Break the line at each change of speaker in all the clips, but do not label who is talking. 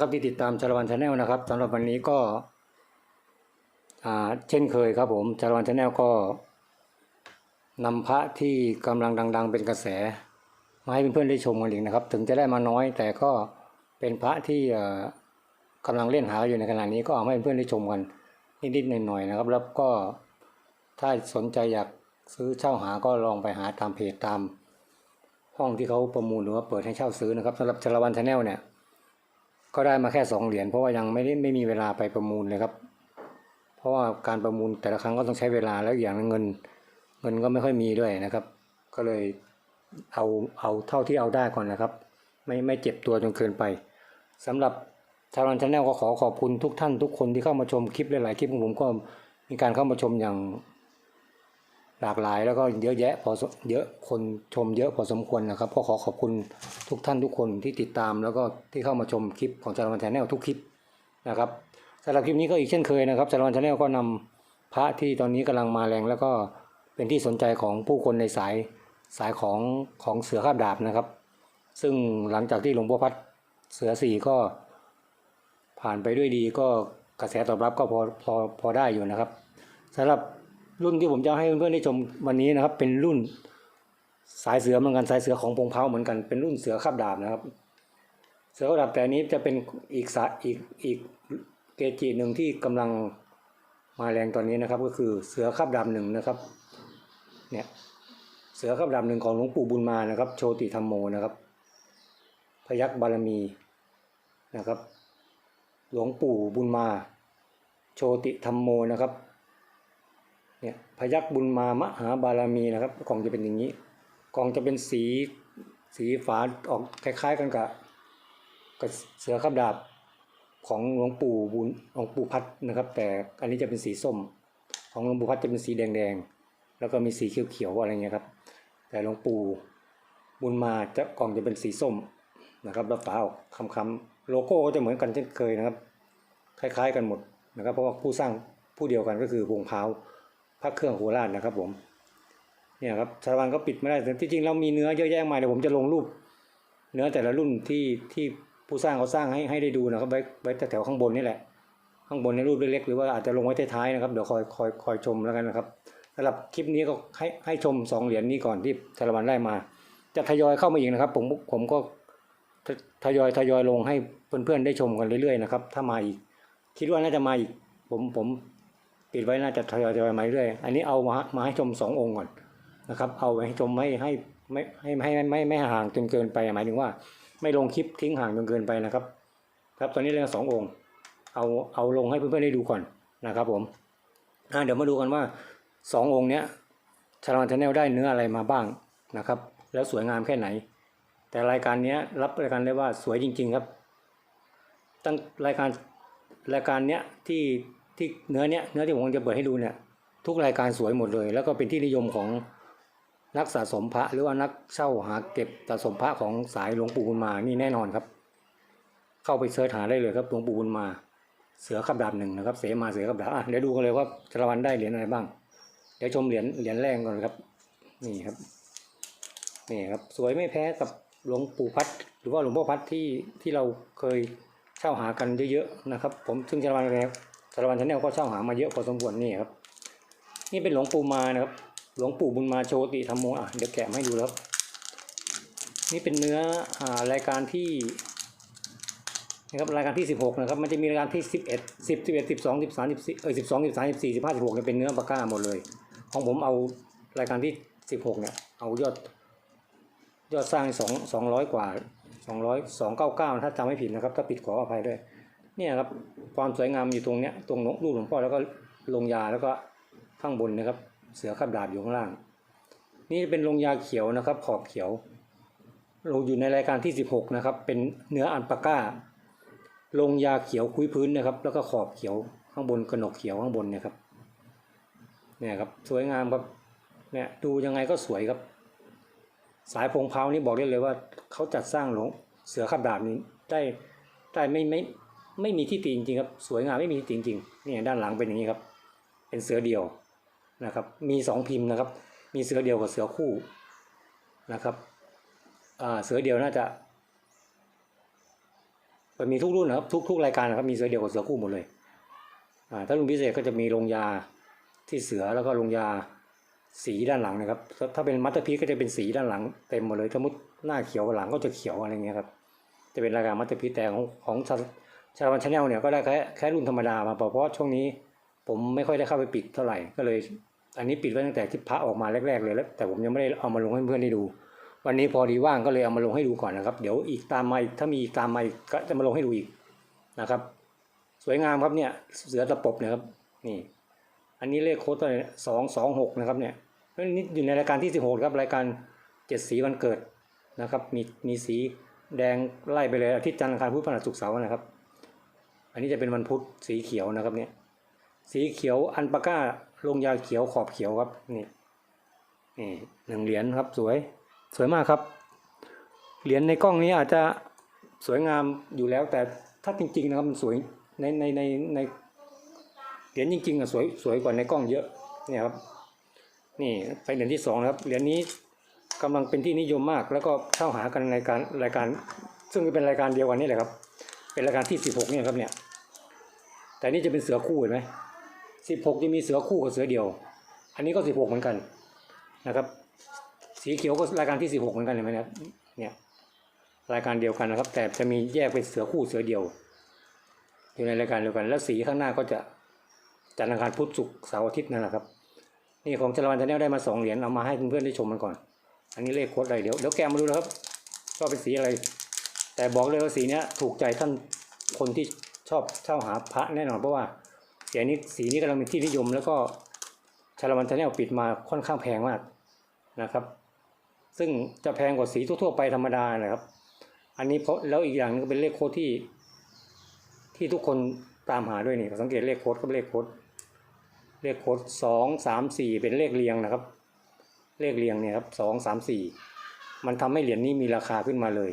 ครับที่ติดตามชาลวันชาแนลนะครับสำหรับวันนี้ก็เช่นเคยครับผมชาลวันชาแนลก็นำพระที่กำลังดัง ๆ เป็นกระแส มาให้เพื่อนๆได้ชมกันอีกนะครับ ถึงจะได้มาน้อยแต่ก็เป็นพระที่กำลังเล่นหาอยู่ในขณะนี้ก็เอาให้เพื่อนๆได้ชมกันนิดๆหน่อยๆนะครับ แล้วก็ถ้าสนใจอยากซื้อเช่าหาก็ลองไปหาตามเพจตาม ห้องที่เขาประมูลหรือว่าเปิดให้เช่าซื้อนะครับสำหรับชาลวันชาแนลเนี่ย ก็ได้มาแค่สองเหรียญเพราะว่ายังไม่ได้ไม่มีเวลาไปประมูลเลยครับ เพราะว่าการประมูลแต่ละครั้งก็ต้องใช้เวลาแล้วอย่างเงิน เงินก็ไม่ค่อยมีด้วยนะครับ ก็เลยเอาเอาเท่าที่เอาได้ก่อนนะครับ ไม่ไม่เจ็บตัวจนเกินไปสำหรับชาลันชาแนลก็ขอขอบคุณทุกท่านทุกคนที่เข้ามาชมคลิปหลายๆคลิปของผมก็มีการเข้ามาชมอย่าง หลากหลายแล้วก็เยอะแยะพอเยอะคนชมเยอะพอสมควรนะครับก็ขอขอบคุณทุกท่านทุกคนที่ติดตาม แล้วก็ที่เข้ามาชมคลิปของจารวันชาแนลทุกคลิปนะครับสำหรับคลิปนี้ก็อีกเช่นเคยนะครับจารวันชาแนลก็นำพระที่ตอนนี้กำลังมาแรง แล้วก็เป็นที่สนใจของผู้คนในสายสายของของเสือข้าบดาบนะครับ ซึ่งหลังจากที่หลวงพ่อพัดเสือสี่ก็ผ่านไปด้วยดีก็กระแสตอบรับก็พอพอพอได้อยู่นะครับสำหรับ รุ่นที่ผมจะให้เพื่อนๆได้ชมวันนี้นะครับ เป็นรุ่นสายเสือเหมือนกันสายเสือของพงเพาเหมือนกันเป็นรุ่นเสือขับดาบนะครับ เสือขับดาบแต่อันนี้จะเป็นอีกสายอีกอีกเกจิหนึ่งที่กำลังมาแรงตอนนี้นะครับ ก็คือเสือขับดาบหนึ่งนะครับเนี่ยเสือขับดาบหนึ่งของหลวงปู่บุญมานะครับ โชติธรรมโมนะครับ พยักบารมีนะครับ หลวงปู่บุญมา โชติธรรมโมนะครับ เนี่ยพยักบุญมามหาบารมีนะครับกล่องจะเป็นอย่างนี้ กล่องจะเป็นสีสีฝาออกคล้าย ๆ กันกับกับเสือขับดาบของหลวงปู่บุญหลวงปู่พัดนะครับ แต่อันนี้จะเป็นสีส้ม ของหลวงปู่พัดจะเป็นสีแดงๆแล้วก็มีสีเขียวๆอะไรเงี้ยครับ แต่หลวงปู่บุญมาจะกล่องจะเป็นสีส้มนะครับแล้วฝาออกคำๆโลโก้ก็จะเหมือนกันเช่นเคยนะครับ คล้าย ๆ กันหมดนะครับ เพราะว่าผู้สร้างผู้เดียวกันก็คือวงเพร้า พระเครื่องโคราชนะครับผมเนี่ยครับชารวบ้านก็ปิดไม่ได้แต่ที่จริงเรามีเนื้อเยอะแยะมากเดี๋ยวผมจะลงรูป เนื้อแต่ละรุ่นที่ที่ผู้สร้างเขาสร้างให้ให้ได้ดูนะครับไว้ไว้แถวข้างบนนี่แหละ ข้างบนในรูปเล็กๆหรือว่าอาจจะลงไว้ท้ายๆนะครับเดี๋ยวคอยคอยคอยชมแล้วกันนะครับสำหรับคลิปนี้ก็ให้ให้ชมสองเหรียญนี้ก่อนที่ชารวบ้านได้มา จะทยอยเข้ามาอีกนะครับ ผมผมก็ทยอยทยอยลงให้เพื่อนๆได้ชมกันเรื่อยๆนะครับถ้ามาอีก คิดว่าน่าจะมาอีกผมผม ปิดไว้น่าจะทยอยทยอยมาเรื่อยอันนี้เอามามาให้ชมสององค์ก่อนนะครับเอาไว้ให้ชมไม่ให้ไม่ให้ไม่ให้ไม่ไม่ห่างจนเกินไปหมายถึงว่า ไม่ลงคลิปทิ้งห่างจนเกินไปนะครับ ครับตอนนี้เรื่องสององค์ เอาเอาลงให้เพื่อนๆได้ดูก่อนนะครับ ผมอ่าเดี๋ยวมาดูกันว่าสององค์เนี้ยชาลวันชาแนลได้เนื้ออะไรมาบ้างนะครับ แล้วสวยงามแค่ไหน แต่รายการเนี้ยรับรายการได้ว่าสวยจริง ๆ ครับ ตั้งรายการรายการเนี้ยที่ ที่เนื้อเนี้ยเนื้อที่ผมจะเปิดให้ดูเนี่ย ทุกรายการสวยหมดเลย แล้วก็เป็นที่นิยมของนักสะสมพระหรือว่านักเช่าหาเก็บสะสมพระของสายหลวงปู่บุญมานี่แน่นอนครับ เข้าไปเสิร์ชหาได้เลยครับหลวงปู่บุญมา เสือขับดาบหนึ่งนะครับ เสมาเสือขับดาบอะเดี๋ยวดูกันเลยว่าจรวันได้เหรียญอะไรบ้าง เดี๋ยวชมเหรียญเหรียญแรกก่อนครับ นี่ครับนี่ครับสวยไม่แพ้กับหลวงปู่พัดหรือว่าหลวงพ่อพัดที่ที่เราเคยเช่าหากันเยอะๆนะครับ ผมซึ่งจรวันแล้ว จรวันชาแนลก็เช่าหามาเยอะพอสมควรนี่ครับ นี่เป็นหลวงปู่มานะครับ หลวงปู่บุญมาโชติธรรมโมอะเดี๋ยวแกะให้ดูครับ นี่เป็นเนื้ออ่ารายการที่นะครับรายการที่สิบหกนะครับ มันจะมีรายการที่สิบเอ็ดสิบสิบเอ็ดสิบสองสิบสามสิบสี่เออสิบสองสิบสามสิบสี่สิบห้าสิบหกเนี่ยเป็นเนื้อปากกาหมดเลย ของผมเอารายการที่สิบหกเนี่ย เอายอด ยอดสร้างสองสองร้อยกว่าสองร้อยสองเก้าเก้าถ้าจำไม่ผิดนะครับ ถ้าผิดขออภัยด้วย เนี่ยครับความสวยงามอยู่ตรงเนี้ยตรงลูกหลวงพ่อแล้วก็ลงยาแล้วก็ข้างบนนะครับ เสือขับดาบอยู่ข้างล่าง นี่เป็นลงยาเขียวนะครับ ขอบเขียวลงอยู่ในรายการที่สิบหกนะครับ เป็นเนื้ออันปาก้า ลงยาเขียวคุยพื้นนะครับ แล้วก็ขอบเขียวข้างบนกระหนกเขียวข้างบนเนี่ยครับเนี่ยครับสวยงามครับเนี่ยดูยังไงก็สวยครับ สายพงเพานี่บอกได้เลยว่าเขาจัดสร้างหลวงเสือขับดาบนี้ได้ได้ไม่ไม่ ไม่มีที่ติจริงๆครับสวยงามไม่มีที่ติจริงๆนี่ด้านหลังเป็นอย่างนี้ครับ เป็นเสือเดียวนะครับ มีสองพิมพ์นะครับ มีเสือเดียวกับเสือคู่นะครับเสือเดียวน่าจะมันมีทุกรุ่นนะครับทุกทุกรายการนะครับมีเสือเดี่ยวกับเสือคู่หมดเลยถ้ารุ่นพิเศษก็จะมีลงยาที่เสือแล้วก็ลงยาสีด้านหลังนะครับ ถ้าเป็นมัตเตอร์พีก็จะเป็นสีด้านหลังเต็มหมดเลยสมมติหน้าเขียวหลังก็จะเขียวอะไรเงี้ยครับจะเป็นรายการมัตเตอร์พีแต่ของของชา ชาวันชาแนลเนี่ยก็ได้แค่แค่รุ่นธรรมดามาเพราะว่าช่วงนี้ผมไม่ค่อยได้เข้าไปปิดเท่าไหร่ก็เลย อันนี้ปิดไว้ตั้งแต่ที่พระออกมาแรกๆเลยแล้วแต่ผมยังไม่ได้เอามาลงให้เพื่อนได้ดู วันนี้พอดีว่างก็เลยเอามาลงให้ดูก่อนนะครับ เดี๋ยวอีกตามมาอีกถ้ามีอีกตามมาอีกก็จะมาลงให้ดูอีกนะครับ สวยงามครับเนี่ยเสือตะปบเนะครับนี่ อันนี้เลขโค้ดตัวสองสองหกนะครับเนี่ยนี่อยู่ในรายการที่สิบหกครับรายการเจ็ดสีวันเกิดนะครับ มีมีสีแดงไล่ไปเลยอาทิตย์จันทร์อังคารพุธพฤหัสศุกร์เสาร์นะครับ นนี้จะเป็นวันพุธสีเขียวนะครับเนี่ยสีเขียวอันปาก้าลงยาเขียวขอบเขียวครับนี่นี่หนึ่งเหรียญครับสวยสวยมากครับ เหรียญในกล้องนี้อาจจะสวยงามอยู่แล้ว แต่ถ้าจริง ๆ นะครับมันสวยในในในในเหรียญจริงๆอะสวยสวยกว่าในกล้องเยอะเนี่ยครับนี่ไปเหรียญที่สองนะครับเหรียญนี้กำลังเป็นที่นิยมมาก แล้วก็เข้าหากันในการรายการ ซึ่งเป็นรายการเดียวกันนี่แหละครับ เป็นรายการที่สิบหกเนี่ยครับเนี่ย แต่นี่จะเป็นเสือคู่เห็นไหมสิบหกจะมีเสือคู่กับเสือเดียว อันนี้ก็สิบหกเหมือนกันนะครับ สีเขียวก็รายการที่สิบหกเหมือนกันเห็นไหมครับเนี่ยรายการเดียวกันนะครับ แต่จะมีแยกเป็นเสือคู่เสือเดียว อยู่ในรายการเดียวกัน แล้วสีข้างหน้าก็จะจันทร์อังคารพุธศุกร์เสาร์อาทิตย์นั่นแหละครับ นี่ของจรวันชาแนลได้มาสองเหรียญเอามาให้เพื่อนๆได้ชมมันก่อน อันนี้เลขโค้ดอะไรเดี๋ยวเดี๋ยวแกมาดูนะครับว่าเป็นสีอะไร แต่บอกเลยว่าสีเนี้ยถูกใจท่านคนที่ ชอบเช่าหาพระแน่นอนเพราะว่าสีนี้สีนี้กำลังเป็นที่นิยม แล้วก็ชาลวันชาแนลปิดมาค่อนข้างแพงมากนะครับ ซึ่งจะแพงกว่าสีทั่วๆไปธรรมดานะครับ อันนี้เพราะแล้วอีกอย่างนึงก็เป็นเลขโค้ดที่ ที่ทุกคนตามหาด้วยนี่สังเกตเลขโค้ดก็เป็นเลขโค้ดเลขโค้ดสองสามสี่เป็นเลขเรียงนะครับ เลขเรียงเนี่ยครับสองสามสี่มันทำให้เหรียญนี้มีราคาขึ้นมาเลย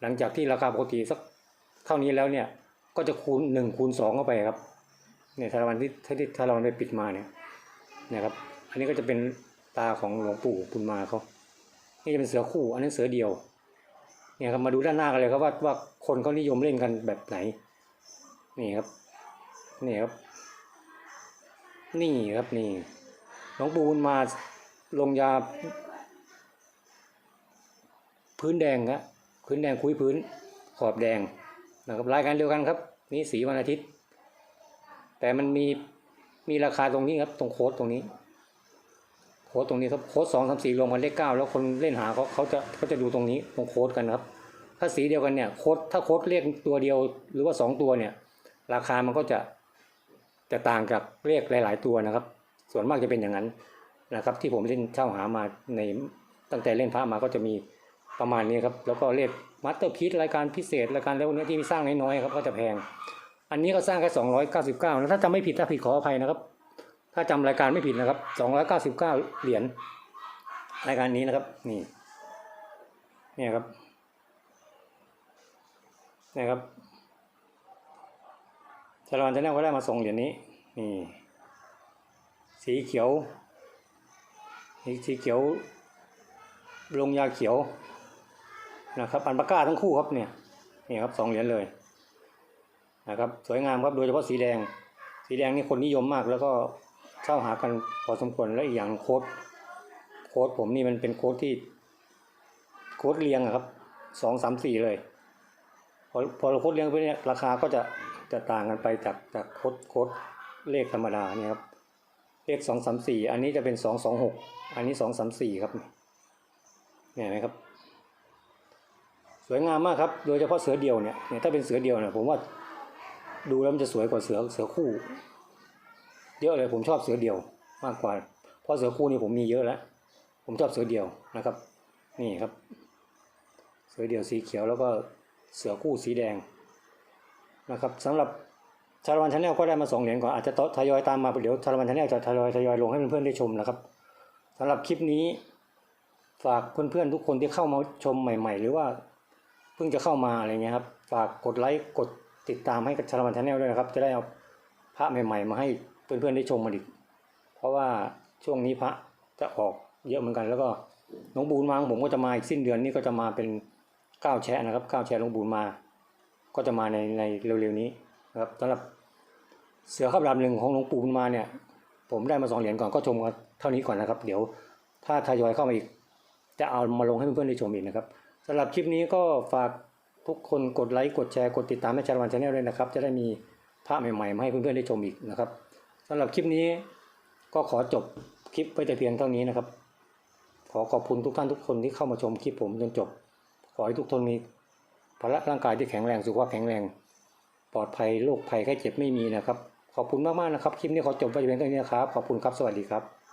หลังจากที่ราคาปกติสักเท่านี้แล้วเนี่ย ก็จะคูณหนึ่งคูณสองเข้าไปครับเนี่ยถ้าวันที่ถ้าที่ถ้าเราได้ปิดมาเนี่ยนะครับ อันนี้ก็จะเป็นตาของหลวงปู่บุญมาเขานี่จะเป็นเสือคู่ อันนั้นเสือเดียว เนี่ยครับมาดูด้านหน้ากันเลยครับว่าว่าคนเขานิยมเล่นกันแบบไหน นี่ครับ นี่ครับ นี่ครับนี่หลวงปู่บุญมาลงยา พื้นแดงครับพื้นแดงคุยพื้นขอบแดง นะครับรายการเดียวกันครับ นี่สีวันอาทิตย์ แต่มันมีมีราคาตรงนี้ครับ ตรงโค้ดตรงนี้ โค้ดตรงนี้ครับโค้ดสองสามสี่รวมกันเลขเก้าแล้วคนเล่นหาเขาเขาจะเขาจะดูตรงนี้ตรงโค้ดกันครับ ถ้าสีเดียวกันเนี่ยโค้ดถ้าโค้ดเลขตัวเดียวหรือว่าสองตัวเนี่ย ราคามันก็จะจะต่างกับเลขหลาย ๆ ตัวนะครับ ส่วนมากจะเป็นอย่างนั้นนะครับ ที่ผมเล่นเช่าหามาในตั้งแต่เล่นพระมาก็จะมีประมาณนี้ครับ แล้วก็เลข มัตเตอร์พีรายการพิเศษรายการแล้วนี้ที่มีสร้างน้อยๆครับก็จะแพง อันนี้ก็สร้างแค่สองร้อยเก้าสิบเก้านะถ้าจำไม่ผิดถ้าผิดขออภัยนะครับ ถ้าจำรายการไม่ผิดนะครับสองร้อยเก้าสิบเก้าเหรียญรายการนี้นะครับนี่เนี่ยครับเนี่ยครับชาลอนชาแนลก็ได้มาส่งเหรียญนี้นี่สีเขียวสีเขียวลงยาเขียว นะครับ อันปากก้าทั้งคู่ครับเนี่ยนี่ครับสองเหรียญเลยนะครับ สวยงามครับโดยเฉพาะสีแดง สีแดงนี่คนนิยมมากแล้วก็เช่าหากันพอสมควรและอีกอย่างโค้ดโค้ดผมนี่มันเป็นโค้ดที่โค้ดเรียงครับสองสามสี่เลยพอพอเราโค้ดเรียงไปเนี่ยราคาก็จะจะต่างกันไปจากจากโค้ดโค้ดเลขธรรมดาเนี่ยครับเลขสองสามสี่อันนี้จะเป็นสองสองหกอันนี้สองสามสี่ครับเนี่ยนะครับ สวยงามมากครับ โดยเฉพาะเสือเดียวเนี่ยถ้าเป็นเสือเดียวเนี่ยผมว่าดูแล้วมันจะสวยกว่าเสือเสือคู่เยอะเลยผมชอบเสือเดียวมากกว่า เพราะเสือคู่นี่ผมมีเยอะแล้ว ผมชอบเสือเดียวนะครับ นี่ครับ เสือเดียวสีเขียวแล้วก็เสือคู่สีแดงนะครับสำหรับชาลวันชาแนลก็ได้มาสองเหรียญก่อนอาจจะทยอยตามมาเดี๋ยวชาลวันชาแนลจะทยอยทยอยลงให้เพื่อนๆได้ชมนะครับสำหรับคลิปนี้ฝากเพื่อนๆทุกคนที่เข้ามาชมใหม่ ๆ หรือว่า เพิ่งจะเข้ามาอะไรเงี้ยครับฝากกดไลค์กดติดตามให้กับชาละวันชาแนลด้วยนะครับ จะได้เอาพระใหม่ๆ มาให้เพื่อนๆได้ชมมาอีกเพราะว่าช่วงนี้พระจะออกเยอะเหมือนกัน แล้วก็หลวงบูนมาของผมก็จะมาอีกสิ้นเดือนนี้ก็จะมาเป็นเก้าแชะนะครับเก้าแชะหลวงบูนมา ก็จะมาในในเร็วๆนี้นะครับสำหรับเสือข้าบรามหนึ่งของหลวงปู่บุญมาเนี่ย ผมได้มาสองเหรียญก่อนก็ชมกันเท่านี้ก่อนนะครับ เดี๋ยวถ้าทยอยเข้ามาอีก จะเอามาลงให้เพื่อนๆได้ชมอีกนะครับ สำหรับคลิปนี้ก็ฝากทุกคนกดไลค์กดแชร์กดติดตามให้ชาวันชาแนลด้วยนะครับ จะได้มีภาพใหม่ๆมาให้เพื่อนๆได้ชมอีกนะครับสำหรับคลิปนี้ก็ขอจบคลิปไว้แต่เพียงเท่านี้นะครับ ขอขอบคุณทุกท่านทุกคนที่เข้ามาชมคลิปผมจนจบ ขอให้ทุกคนมีพละร่างกายที่แข็งแรงสุขภาพแข็งแรง ปลอดภัยโรคภัยไข้เจ็บไม่มีนะครับ ขอบคุณมากๆนะครับ คลิปนี้ขอจบไปเพียงเท่านี้นะครับขอบคุณครับสวัสดีครับ